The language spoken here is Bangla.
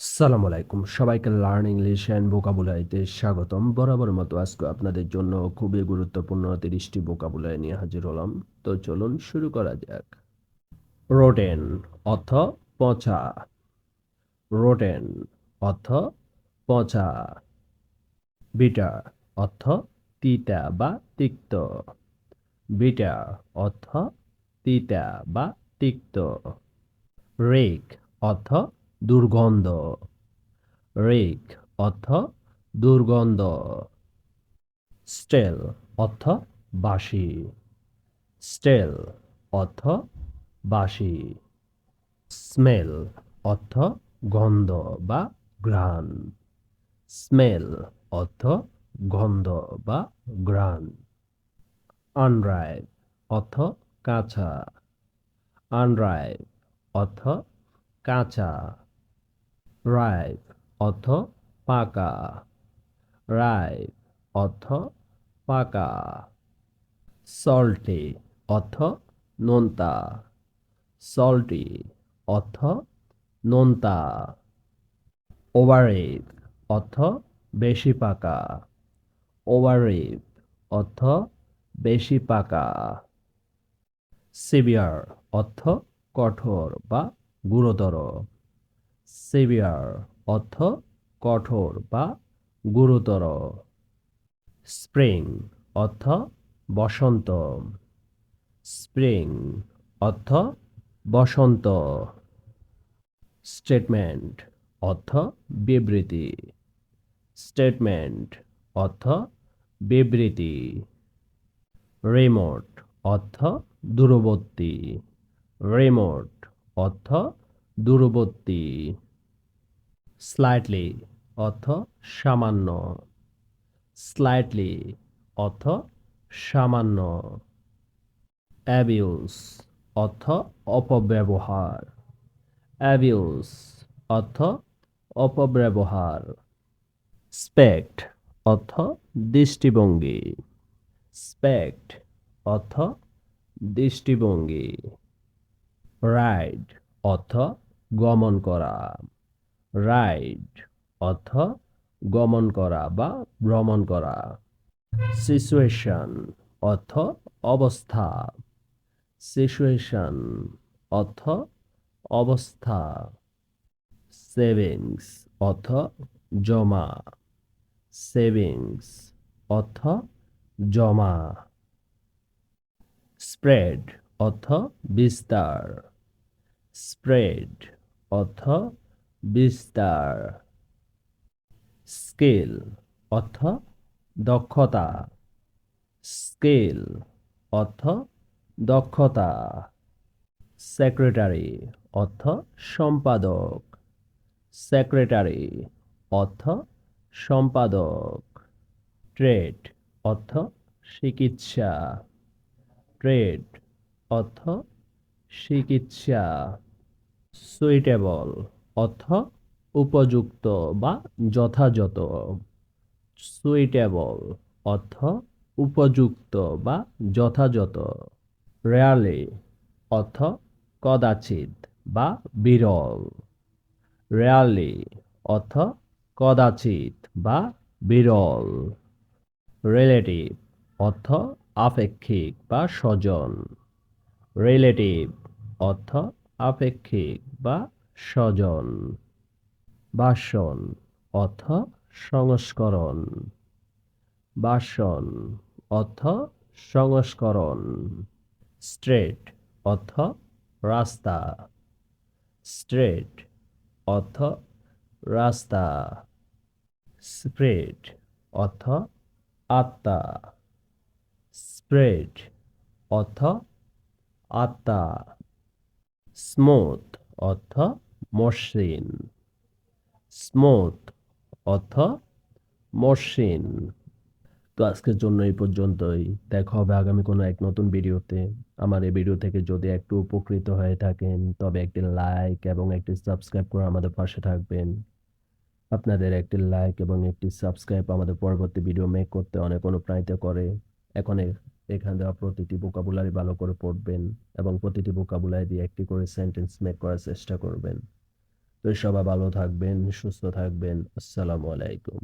সালাম আলাইকুম। সবাইকে লার্ন ইংলিশ অ্যান্ড ভোকাবুলারিতে স্বাগতম। বরাবর মতো আজকে আপনাদের জন্য খুবই গুরুত্বপূর্ণ তিরিশটি ভোকাবুলারি নিয়ে হাজির হলাম। তো চলুন শুরু করা যাক। রোটেন অর্থ পচা। রোটেন অর্থ পচা। বিটার অর্থ তিতা বা তিক্ত। বিটার অর্থ তিতা বা তিক্ত। রেক অর্থ দুর্গন্ধ। রেক অর্থ দুর্গন্ধ। স্টেল অর্থ বাসি স্টেল অর্থ বাসি স্মেল অর্থ গন্ধ বা ঘ্রাণ। স্মেল অর্থ গন্ধ বা ঘ্রাণ। আনরাইভ অর্থ কাঁচা। আনরাইভ অর্থ কাঁচা। রাইভ অর্থ পাকা। রাইভ অর্থ পাকা। সল্টি অর্থ নোনতা। সল্টি অর্থ নোনতা। ওভারেভ অর্থ বেশি পাকা। ওভারেভ অর্থ বেশি পাকা। সিভিয়ার অর্থ কঠোর বা গুরুতর। সিভিয়ার অর্থ কঠোর বা গুরুতর। স্প্রিং অর্থ বসন্ত। স্প্রিং অর্থ বসন্ত। স্টেটমেন্ট অর্থ বিবৃতি। স্টেটমেন্ট অর্থ বিবৃতি। রিমোট অর্থ দূরবর্তী। রিমোট অর্থ দূরবর্তী। স্লাইটলি অর্থ সামান্য। স্লাইটলি অর্থ সামান্য। অ্যাবিউস অর্থ অপব্যবহার। অ্যাবিউস অর্থ অপব্যবহার। স্পেক্ট অর্থ দৃষ্টিভঙ্গি। স্পেক্ট অর্থ দৃষ্টিভঙ্গি। রাইড অর্থ গমন করা। রাইড অর্থ গমন করা বা ভ্রমণ করা। সিচুয়েশন অর্থ অবস্থা। সিচুয়েশন অর্থ অবস্থা। সেভিংস অর্থ জমা। সেভিংস অর্থ জমা। স্প্রেড অর্থ বিস্তার। স্প্রেড অর্থ বিস্তার। স্কেল, অর্থ দক্ষতা। স্কেল, অর্থ দক্ষতা। সেক্রেটারি, অর্থ সম্পাদক। সেক্রেটারি, অর্থ সম্পাদক। ট্রেড, অর্থ চিকিৎসা। ট্রেড, অর্থ চিকিৎসা। সুইটেবল অর্থ উপযুক্ত বা যথাযথ। সুইটেবল অর্থ উপযুক্ত বা যথাযথ। রেয়ালি অর্থ কদাচিৎ বা বিরল। রেয়ালি অর্থ কদাচিৎ বা বিরল। রিলেটিভ অর্থ আপেক্ষিক বা স্বজন রিলেটিভ অর্থ আপেক্ষিক বা স্বজন, বাসন অর্থ সংস্করণ, বাসন অর্থ সংস্করণ, স্ট্রেট অর্থ রাস্তা, স্ট্রেট অর্থ রাস্তা, স্প্রেড অর্থ আত্মা, স্প্রেড অর্থ আত্মা। স্মুথ অর্থ মসৃণ। স্মুথ অর্থ মসৃণ। তো আজকের জন্য এই পর্যন্তই। দেখা হবে আগামী কোনো এক নতুন ভিডিওতে। আমার এই ভিডিও থেকে যদি একটু উপকৃত হয়ে থাকেন, তবে একটি লাইক এবং একটি সাবস্ক্রাইব করে আমাদের পাশে থাকবেন। আপনাদের একটি লাইক এবং একটি সাবস্ক্রাইব আমাদের পরবর্তী ভিডিও মেক করতে অনেক অনুপ্রাণিত করে। এখন এখানে দেওয়া প্রতিটি ভোকাবুলারি ভালো করে পড়বেন এবং প্রতিটি ভোকাবুলারি দিয়ে একটি করে সেন্টেন্স মেক করার চেষ্টা করবেন। তো সবাই ভালো থাকবেন, সুস্থ থাকবেন। আসসালামু আলাইকুম।